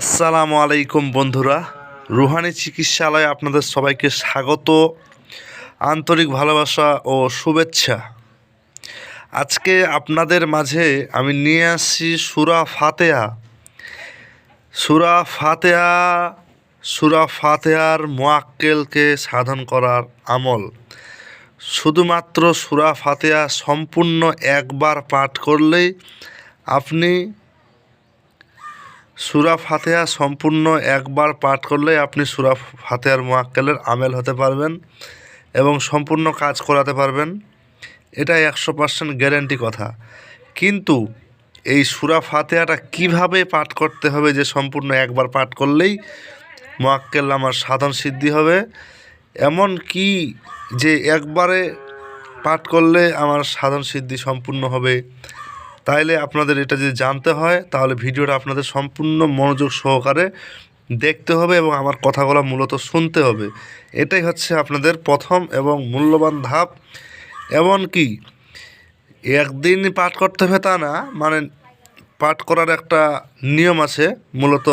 আসসালামু আলাইকুম বন্ধুরা। রুহানি চিকিৎসালয়ে আপনাদের সবাইকে স্বাগত। আন্তরিক ভালোবাসা ও শুভেচ্ছা। আজকে আপনাদের মাঝে আমি নিয়ে আসছি সুরা ফাতেহা। সুরা ফাতেহা, সুরা ফাতেহার মোয়াক্কেলকে সাধন করার আমল। শুধুমাত্র সুরা ফাতেহা সম্পূর্ণ একবার পাঠ করলেই আপনি সুরা ফাতেহা সম্পূর্ণ একবার পাঠ করলে আপনি সুরা ফাতেহার মোয়াক্কেলের আমেল হতে পারবেন এবং সম্পূর্ণ কাজ করাতে পারবেন। এটা একশো পার্সেন্ট গ্যারেন্টি কথা। কিন্তু এই সুরা ফাতেহাটা কীভাবে পাঠ করতে হবে যে সম্পূর্ণ একবার পাঠ করলেই মোয়াক্কেল আমার সাধন সিদ্ধি হবে? এমন কি যে একবারে পাঠ করলে আমার সাধন সিদ্ধি সম্পূর্ণ হবে? তাইলে আপনাদের এটা যদি জানতে হয়, তাহলে ভিডিওটা আপনাদের সম্পূর্ণ মনোযোগ সহকারে দেখতে হবে এবং আমার কথাগুলো মূলত শুনতে হবে। এটাই হচ্ছে আপনাদের প্রথম এবং মূল্যবান ধাপ। এমনকি একদিন পাঠ করতে হবে তা না মানে পাঠ করার একটা নিয়ম আছে, মূলত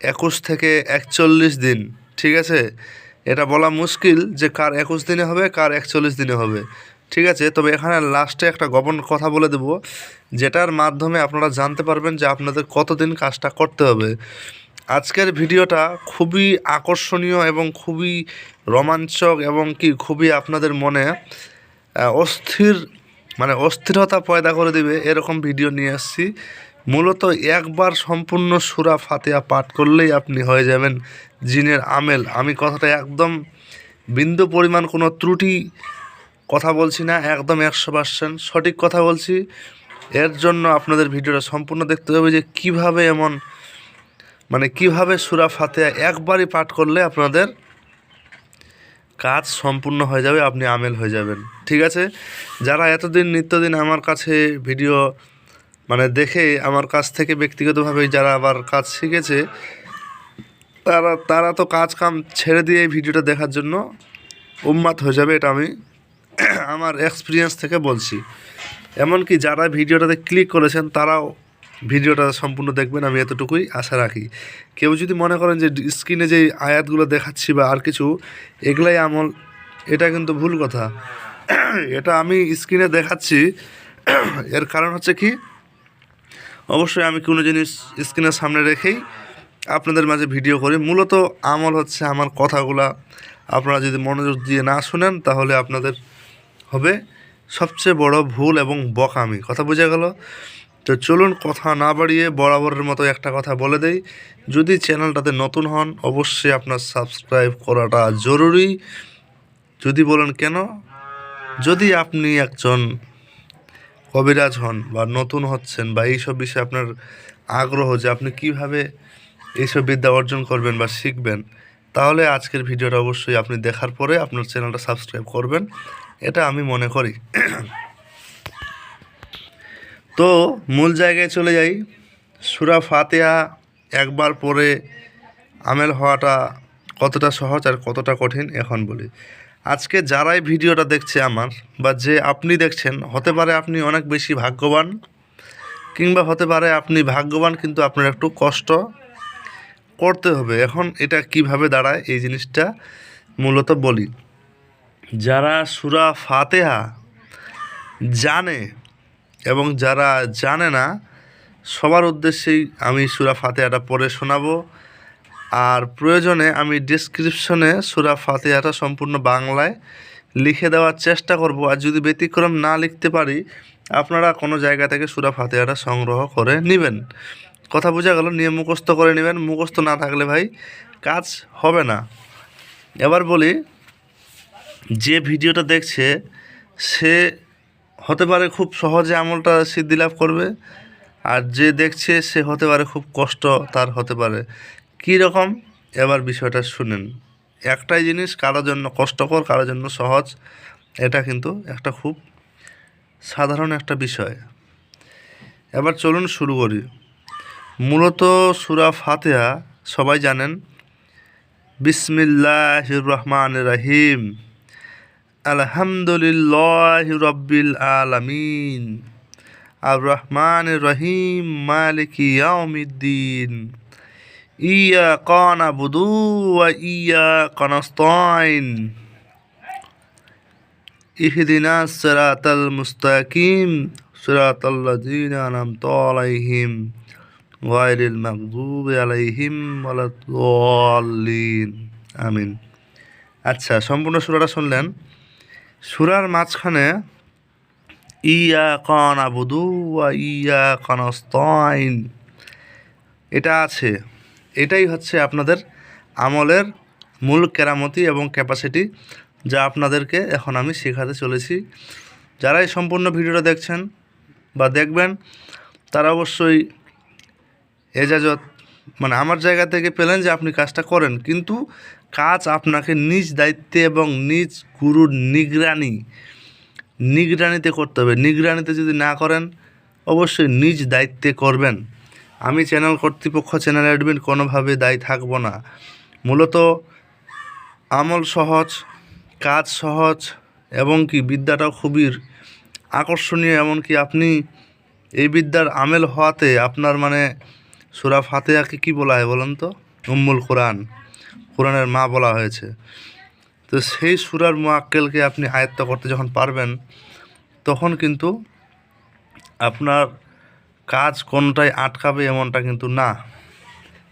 একুশ থেকে একচল্লিশ দিন, ঠিক আছে? এটা বলা মুশকিল যে কার একুশ দিনে হবে, কার একচল্লিশ দিনে হবে। ঠিক আছে, তবে এখানে লাস্টে একটা গোপন কথা বলে দেব, যেটার মাধ্যমে আপনারা জানতে পারবেন যে আপনাদের কতদিন কাজটা করতে হবে। আজকের ভিডিওটা খুবই আকর্ষণীয় এবং খুবই রোমাঞ্চক এবং কি খুবই আপনাদের মনে অস্থির মানে অস্থিরতা পয়দা করে দেবে এরকম ভিডিও নিয়ে আসছি। মূলত একবার সম্পূর্ণ সুরা ফাতিহা পাঠ করলেই আপনি হয়ে যাবেন জিনের আমেল। আমি কথাটা একদম বিন্দু পরিমাণ কোনো ত্রুটি কথা বলছি না, একদম একশো পার্সেন্ট সঠিক কথা বলছি। এর জন্য আপনাদের ভিডিওটা সম্পূর্ণ দেখতে হবে যে কীভাবে এমন মানে কীভাবে সুরা ফাতেহা একবারই পাঠ করলে আপনাদের কাজ সম্পূর্ণ হয়ে যাবে, আপনি আমেল হয়ে যাবেন। ঠিক আছে? যারা এতদিন, নিত্যদিন আমার কাছে ভিডিও মানে দেখে আমার কাছ থেকে ব্যক্তিগতভাবে যারা আবার কাজ শিখেছে, তারা তারা তো কাজ কাম ছেড়ে দিয়ে এই ভিডিওটা দেখার জন্য উন্মাদ হয়ে যাবে, এটা আমি আমার এক্সপিরিয়েন্স থেকে বলছি। এমনকি যারা ভিডিওটাতে ক্লিক করেছেন, তারাও ভিডিওটা সম্পূর্ণ দেখবেন, আমি এতটুকুই আশা রাখি। কেউ যদি মনে করেন যে স্ক্রিনে যে আয়াতগুলো দেখাচ্ছি বা আর কিছু, এগুলাই আমল, এটা কিন্তু ভুল কথা। এটা আমি স্ক্রিনে দেখাচ্ছি। এর কারণ হচ্ছে কি? অবশ্যই আমি কোনো জিনিস স্ক্রিনের সামনে রেখেই আপনাদের মাঝে ভিডিও করি। মূলত আমল হচ্ছে আমার কথাগুলা। আপনারা যদি মনোযোগ দিয়ে না শুনেন, তাহলে আপনাদের হবে। সবচেয়ে বড় ভুল এবং বকামি। কথা বোঝা গেল? তো চলুন কথা না বাড়িয়ে বরাবরের মতো একটা কথা বলে দেই। যদি চ্যানেলটাতে নতুন হন, অবশ্যই আপনার সাবস্ক্রাইব করাটা জরুরি। যদি বলেন কেন? যদি আপনি একজন কবিরাজ হন বা নতুন হচ্ছেন বা এইসব বিষয়ে আপনার আগ্রহ যে আপনি কীভাবে এইসব বিদ্যা অর্জন করবেন বা শিখবেন, তাহলে আজকের ভিডিওটা অবশ্যই আপনি দেখার পরে আপনার চ্যানেলটা সাবস্ক্রাইব করবেন। এটা আমি মনে করি। তো মূল জায়গায় চলে যাই। সুরা ফাতেহা একবার পরে আমেল হওয়াটা কতটা সহজ আর কতটা কঠিন এখন বলি। আজকে যারাই ভিডিওটা দেখছে আমার বা যে আপনি দেখছেন, হতে পারে আপনি অনেক বেশি ভাগ্যবান কিংবা হতে পারে আপনি ভাগ্যবান কিন্তু আপনার একটু কষ্ট করতে হবে। এখন এটা কীভাবে দাঁড়ায় এই জিনিসটা মূলত বলি। যারা সুরা ফাতেহা জানে এবং যারা জানে না, সবার উদ্দেশ্যেই আমি সুরা ফাতেহাটা পড়ে শোনাবো। আর প্রয়োজনে আমি ডিসক্রিপশনে সুরা ফাতেহাটা সম্পূর্ণ বাংলায় লিখে দেওয়ার চেষ্টা করব। আর যদি ব্যতিক্রম না লিখতে পারি, আপনারা কোনো জায়গা থেকে সুরা ফাতেহাটা সংগ্রহ করে নেবেন। কথা বোঝা গেল নিয়ে মুখস্থ করে নেবেন। মুখস্থ না থাকলে ভাই, কাজ হবে না। এবার বলি যে ভিডিওটা দেখছে, সে হতে পারে খুব সহজে আমলটা সিদ্ধি লাভ করবে, আর যে দেখছে, সে হতে পারে খুব কষ্ট, তার হতে পারে। কী রকম? এবার বিষয়টা শুনেন। একটাই জিনিস কারোর জন্য কষ্টকর কারোর জন্য সহজ, এটা কিন্তু একটা খুব সাধারণ একটা বিষয়। এবার চলুন শুরু করি। মূলত সুরা ফাতেহা, সবাই জানেন বিসমিল্লাহ রহমান রাহিম। আলহামদুলিল্লাহ রব্বিল আলামিন। আর রহমান রহিম মালিক ইয়াউমিদ্দিন। ইয়া কনা বুদু ইয়া কনস্তাইন ইহদিনা সিরাতাল মুস্তাকিম, সিরাতাল লাযিনা আনআমতা আলাইহিম, গায়রিল মাগদুবি আলাইহিম ওয়ালাদ-দাল্লিন। আমিন। আচ্ছা সম্পূর্ণ সূরাটা শুনলেন। সূরার মাঝখানে ইয়া কন আবুদু ইয়া কনস্তাইন এটা আছে। এটাই হচ্ছে আপনাদের আমলের মূল কেরামতি এবং ক্যাপাসিটি যা আপনাদেরকে এখন আমি শেখাতে চলেছি। যারা এই সম্পূর্ণ ভিডিওটা দেখছেন বা দেখবেন, তারা অবশ্যই এজাজত মানে আমার জায়গা থেকে পেলেন যে আপনি কাজটা করেন। কিন্তু কাজ আপনাকে নিজ দায়িত্বে এবং নিজ গুরুর নিগরানি, নিগরানিতে করতে হবে। নিগরানিতে যদি না করেন, অবশ্যই নিজ দায়িত্বে করবেন। আমি চ্যানেল কর্তৃপক্ষ চ্যানেল অ্যাডমিন কোনোভাবে দায়ী থাকব না। মূলত আমল সহজ, কাজ সহজ এবং কি বিদ্যাটাও খুবই আকর্ষণীয়। এমনকি আপনি এই বিদ্যার আমেল হওয়াতে আপনার মানে সুরা ফাতেহাকে কী বলা হয় বলেন তো? উম্মুল কোরআন। কোরআনের মা বলা হয়েছে। তো সেই সুরার মোয়াক্কেলকে আপনি আয়ত্ত করতে যখন পারবেন, তখন কিন্তু আপনার কাজ কোনটায় আটকাবে এমনটা কিন্তু না।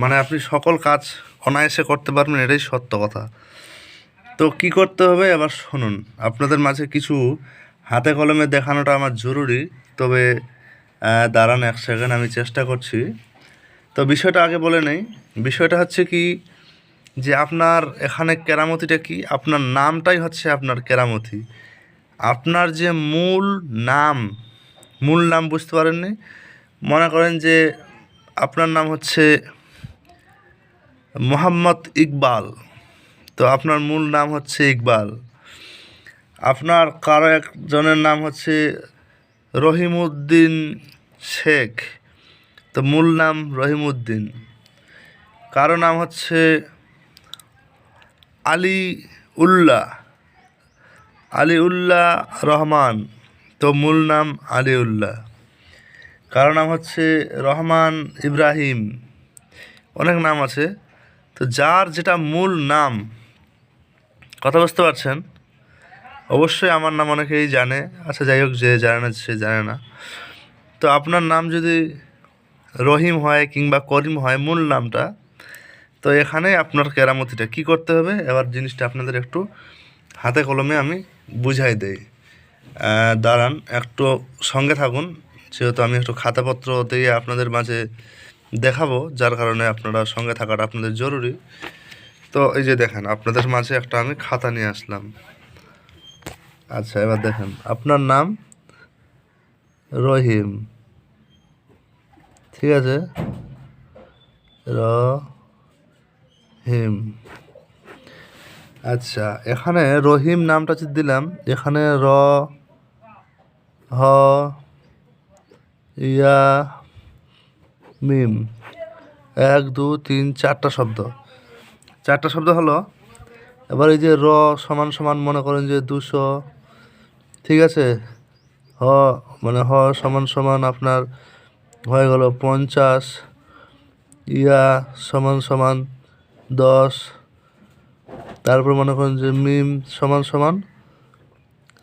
মানে আপনি সকল কাজ অনায়াসে করতে পারবেন, এটাই সত্য কথা। তো কি করতে হবে? এবার শুনুন, আপনাদের মাঝে কিছু হাতে কলমে দেখানোটা আমার জরুরি, তবে দাঁড়ান এক সেকেন্ড আমি চেষ্টা করছি। তো বিষয়টা আগে বলে নেই। বিষয়টা হচ্ছে কি যে আপনার এখানে কেরামতিটা কি? আপনার নামটাই হচ্ছে আপনার কেরামতি। আপনার যে মূল নাম মূল নাম বুঝতে পারেননি? মনে করেন যে আপনার নাম হচ্ছে মোহাম্মদ ইকবাল। তো আপনার মূল নাম হচ্ছে ইকবাল। আপনার কারও একজনের নাম হচ্ছে রহিমউদ্দিন শেখ। তো মূল নাম রহিমউদ্দিন। কারও নাম হচ্ছে আলী উল্লাহ আলী উল্লাহ রহমান। তো মূল নাম আলী উল্লাহ কারও নাম হচ্ছে রহমান ইব্রাহিম। অনেক নাম আছে। তো যার যেটা মূল নাম, কথা বুঝতে পারছেন? অবশ্যই আমার নাম অনেকেই জানে। আচ্ছা যাই হোক, যে জানে না, সে জানে না। তো আপনার নাম যদি রহিম হয় কিংবা করিম হয়, মূল নামটা তো এখানে আপনার কেরামতিটা কি করতে হবে? এবার জিনিসটা আপনাদের একটু হাতে কলমে আমি বুঝাই দেই। দাঁড়ান, একটু সঙ্গে থাকুন। যেহেতু আমি একটু খাতাপত্র দিয়ে আপনাদের মাঝে দেখাবো, যার কারণে আপনারা সঙ্গে থাকাটা আপনাদের জরুরি। তো এই যে দেখেন, আপনাদের মাঝে একটা আমি খাতা নিয়ে আসলাম। আচ্ছা এবার দেখেন, আপনার নাম রহিম। ঠিক আছে? রহিম। আচ্ছা এখানে রহিম নামটা দিলাম, এখানে র, হ, ইয়া, মিম। এক, দু, তিন, চারটা শব্দ। চারটা শব্দ হলো, এবার এই যে র সমান সমান মনে করেন যে দুশো, ঠিক আছে? হ মানে হ সমান সমান আপনার হয়ে গেল পঞ্চাশ, ইয়া সমান সমান দশ, তারপর মনে করেন যে মিম সমান সমান।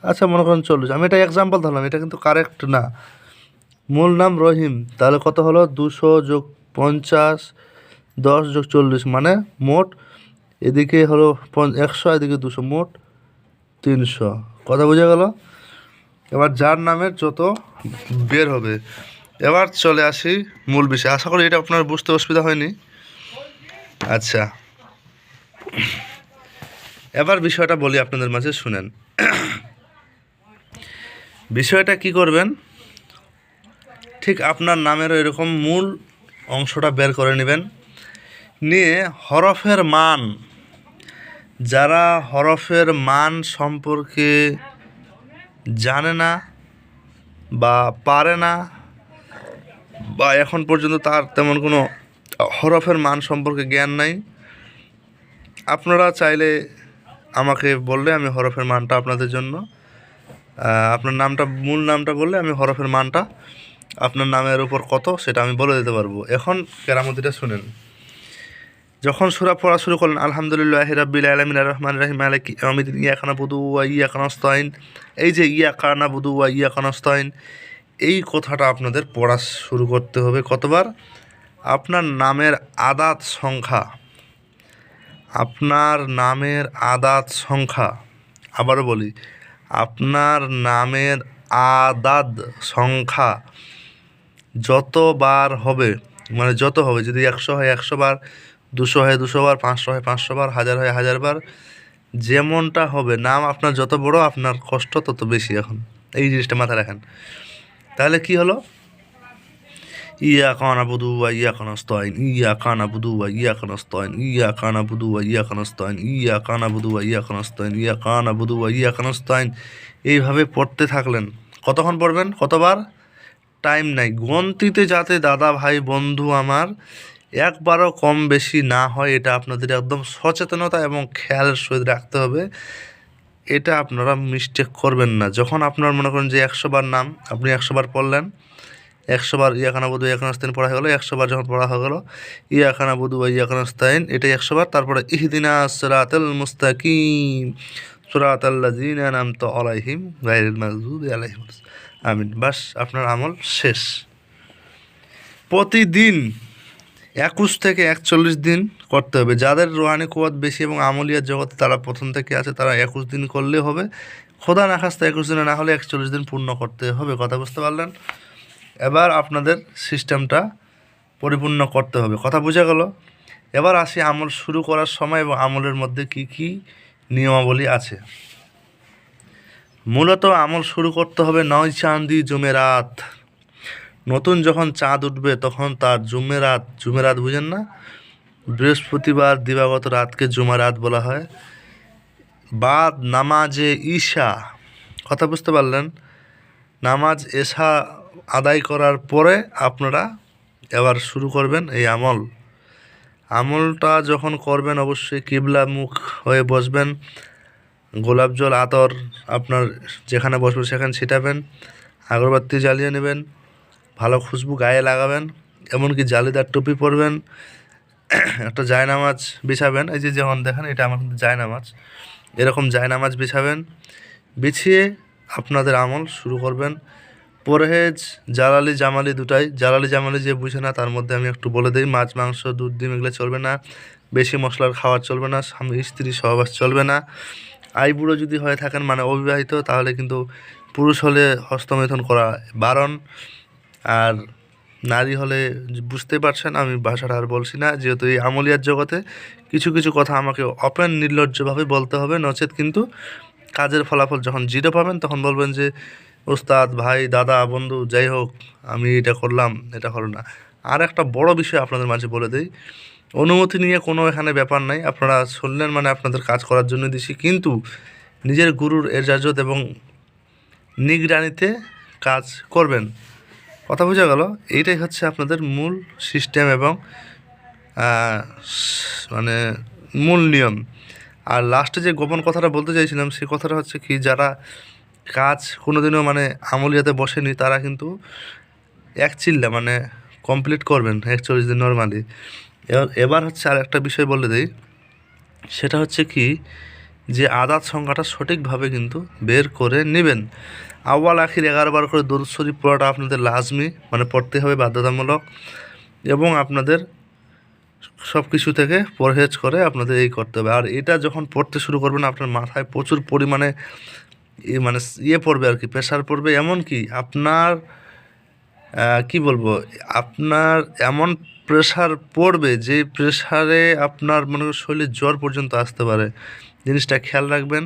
আচ্ছা মনে করেন চল্লিশ। আমি এটা এক্সাম্পল ধরলাম, এটা কিন্তু কারেক্ট না। মূল নাম রহিম, তাহলে কত হলো? দুশো যোগ পঞ্চাশ, দশ যোগ চল্লিশ মানে মোট, এদিকে হলো একশো, এদিকে দুশো, মোট তিনশো। কথা বোঝা গেল? এবার যার নামের যত বের হবে। এবার চলে আসি মূল বিষয়। আশা করি এটা আপনার বুঝতে অসুবিধা হয়নি। আচ্ছা। এবার বিষয়টা বলি আপনাদের মাঝে, শুনেন। বিষয়টা কি করবেন? ঠিক আপনার নামের এরকম মূল অংশটা বের করে নেবেন। নিয়ে হরফের মান, যারা হরফের মান সম্পর্কে জানে না বা পারে না, বা এখন পর্যন্ত তার তেমন কোনো হরফের মান সম্পর্কে জ্ঞান নাই। আপনারা চাইলে আমাকে বললে আমি হরফের মানটা আপনাদের জন্য। আপনার নামটা, মূল নামটা বললে আমি হরফের মানটা আপনার নামের উপর কত সেটা আমি বলে দিতে পারব। এখন কেরামতিটা শুনেন। যখন সুরা পড়া শুরু করলেন, আলহামদুলিল্লাহ রাব্বিল আলমিন রহমান রাহিম আলাইক আমিদিন ইয়া খানা বুদু ওয়া ইয়া কানাস্তাইন এই যে ইয়া কানা বুদু ওয়া ইয়া কানাস্তাইন এই কথাটা আপনাদের পড়া শুরু করতে হবে কতবার? আপনার নামের আদাত সংখ্যা। আপনার নামের আদাত সংখ্যা। আবারও বলি, আপনার নামের আদাদ সংখ্যা যতবার হবে মানে যত হবে, যদি একশো হয় একশো বার, দুশো হয় দুশো বার, পাঁচশো হয় পাঁচশো বার, হাজার হয় হাজার বার, যেমনটা হবে, নাম আপনার যত বড়, আপনার কষ্ট তত বেশি এখন। এই জিনিসটা মাথায় রাখেন। তাহলে কি হলো? ইয়া কানাস্তাইন ইয়া কানা বুদু ওয়া ইয়া কানাস্তাইন ইয়া কানা বুদু ওয়া ইয়া কানাস্তাইন ইয়া কানা বুদু ওয়া ইয়া কানাস্তাইন এইভাবে পড়তে থাকলেন কতক্ষণ পড়বেন কতবার টাইম নাই গন্তিতে যাতে দাদা ভাই বন্ধু আমার একবারও কম বেশি না হয় এটা আপনাদের একদম সচেতনতা এবং খেয়ালের সহিত রাখতে হবে এটা আপনারা মিস্টেক করবেন না যখন আপনার মনে করেন যে একশো বার নাম আপনি একশো বার পড়লেন একশো বার ইয়াখানা বুধু ইয়াখানাস্তাইন পড়া হয়ে গেলো, একশো বার যখন পড়া হয়ে গেলো, ইয়াখানা বুধু বা ইয়াখানাস্তাইন এটাই একশো বার, তারপরে ইহদিনা সুরাতাল মুস্তাকিম সুরাত আল্লাযিনা নামতা আলাইহিম গায়রিল মাগযুবি আলাইহিম আমিন। বাস, আপনার আমল শেষ। প্রতিদিন একুশ থেকে একচল্লিশ দিন করতে হবে। যাদের রোহানি কুয়াত বেশি এবং আমলিয়ার জগতে তারা প্রথম থেকে আছে, তারা একুশ দিন করলে হবে। খোদা না খাস্তা একুশ দিনে না হলে একচল্লিশ দিন পূর্ণ করতে হবে। কথা বুঝতে পারলেন? এবার আপনাদের সিস্টেমটা পরিপূর্ণ করতে হবে। কথা বোঝা গেল? এবার আসি আমল শুরু করার সময় এবং আমলের মধ্যে কি কি নিয়মাবলী আছে। মূলত আমল শুরু করতে হবে নয় চাঁদি জুমেরাত। নতুন যখন চাঁদ উঠবে তখন তার জুমেরাত জুমেরাত বুঝেন না? বৃহস্পতিবার দিবাগত রাতকে জুমারাত বলা হয়। বাদ নামাজে ঈশা। কথা বুঝতে পারলেন? নামাজ এশা আদায় করার পরে আপনারা এবার শুরু করবেন এই আমল। আমলটা যখন করবেন অবশ্যই কিবলা মুখ হয়ে বসবেন। গোলাপ জল, আতর আপনার যেখানে বসবেন সেখানে ছিটাবেন। আগরবাতি জ্বালিয়ে নেবেন। ভালো খুশবু গায়ে লাগাবেন। এমনকি জালিদার টুপি পরবেন। একটা জায়নামাজ বিছাবেন। এই যে যেমন দেখেন, এটা আমার কিন্তু জায়নামাজ। এরকম জায়নামাজ বিছাবেন। বিছিয়ে আপনাদের আমল শুরু করবেন। পরহেজ, জালালি, জামালি দুটাই। জালালি, জামালি যে বুঝে না, তার মধ্যে আমি একটু বলে দিই, মাছ, মাংস, দুধ, ডিম এগুলো চলবে না। বেশি মশলার খাওয়ার চলবে না, স্বামী, স্ত্রী সহবাস চলবে না। আইবুড়ো যদি হয়ে থাকেন মানে অবিবাহিত, তাহলে কিন্তু পুরুষ হলে হস্তমেথন করা বারণ। আর নারী হলে বুঝতে পারছেন, আমি ভাষাটা আর বলছি না, যেহেতু এই আমলিয়ার জগতে কিছু কিছু কথা আমাকে অপেন, নির্লজ্জভাবে বলতে হবে, নচেত কিন্তু কাজের ফলাফল যখন জিরো পাবেন, তখন বলবেন যে ওস্তাদ, ভাই, দাদা, বন্ধু, যাই হোক, আমি এটা করলাম, এটা হলো না। আর একটা বড় বিষয় আপনাদের মাঝে বলে দিই, অনুমতি নিয়ে কোনো এখানে ব্যাপার নাই, আপনারা শুনলেন মানে আপনাদের কাজ করার জন্য দিছি, কিন্তু নিজের গুরুর এজাজত এবং নিগরানিতে কাজ করবেন। কথা বোঝা গেল? এইটাই হচ্ছে আপনাদের মূল সিস্টেম এবং মানে মূল নিয়ম। আর লাস্টে যে গোপন কথাটা বলতে চাইছিলাম সেই কথাটা হচ্ছে কি, যারা কাজ কোনোদিনও মানে আমলিয়াতে বসেনি, তারা কিন্তু এক চিল্লা মানে কমপ্লিট করবেন একচল্লিশ দিন নর্মালি এবার এবার হচ্ছে আর একটা বিষয় বলে দিই, সেটা হচ্ছে কি যে আদাত সংখ্যাটা সঠিকভাবে কিন্তু বের করে নেবেন। আওয়াল আখির এগারো বার করে দরুদ শরীফ পড়াটা আপনাদের লাজমি মানে পড়তে হবে বাধ্যতামূলক, এবং আপনাদের সব কিছু থেকে পরহেজ করে আপনাদের এই করতে হবে। আর এটা যখন পড়তে শুরু করবেন, আপনার মাথায় প্রচুর পরিমাণে মানে ইয়ে পড়বে আর কি প্রেশার পড়বে এমন কি আপনার কি বলব, আপনার এমন প্রেশার পড়বে যে প্রেশারে আপনার মনে শরীরে জ্বর পর্যন্ত আসতে পারে। জিনিসটা খেয়াল রাখবেন।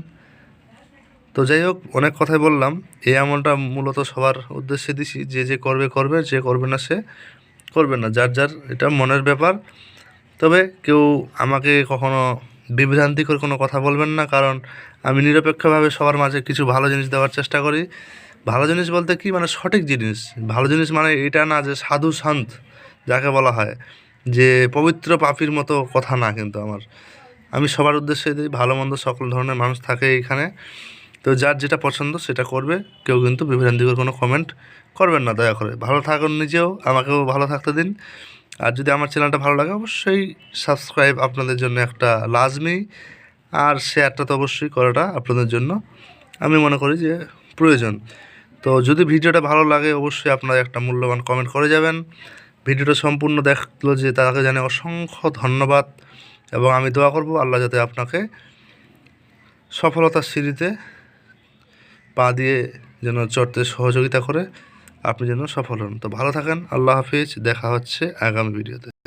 তো যাই হোক, অনেক কথাই বললাম। এই আমলটা মূলত সবার উদ্দেশ্যে দিছি, যে যে করবে করবে, যে করবে না সে করবে না। যার যার এটা মনের ব্যাপার। তবে কেউ আমাকে কখনো বিভ্রান্তিকর কোনো কথা বলবেন না, কারণ আমি নিরপেক্ষভাবে সবার মাঝে কিছু ভালো জিনিস দেওয়ার চেষ্টা করি। ভালো জিনিস বলতে কি? মানে সঠিক জিনিস। ভালো জিনিস মানে এটা না যে সাধু সন্ত, যাকে বলা হয়, যে পবিত্র পাপির মতো কথা না কিন্তু আমার। আমি সবার উদ্দেশ্যে দিই, ভালো মন্দ সকল ধরনের মানুষ থাকে এইখানে, তো যার যেটা পছন্দ সেটা করবে। কেউ কিন্তু বিভ্রান্তিকর কোনো কমেন্ট করবেন না, দয়া করে। ভালো থাকুন নিজেও, আমাকেও ভালো থাকতে দিন। আর যদি আমার চ্যানেলটা ভালো লাগে, অবশ্যই সাবস্ক্রাইব আপনাদের জন্য একটা লাজমি। আর শেয়ারটা তো অবশ্যই করাটা আপনাদের জন্য। আমি মনে করি যে প্রয়োজন। তো যদি ভিডিওটা ভালো লাগে, অবশ্যই আপনারা একটা মূল্যবান কমেন্ট করে যাবেন। ভিডিওটা সম্পূর্ণ দেখল যে তাকে জানে অসংখ্য ধন্যবাদ। এবং আমি দোয়া করব আল্লাহ যাতে আপনাকে সফলতার সিঁড়িতে পা দিয়ে যেন চড়তে সহযোগিতা করে। আপনি যেন সফল হন। তো ভালো থাকেন আল্লাহ হাফিজ দেখা হচ্ছে আগামী ভিডিওতে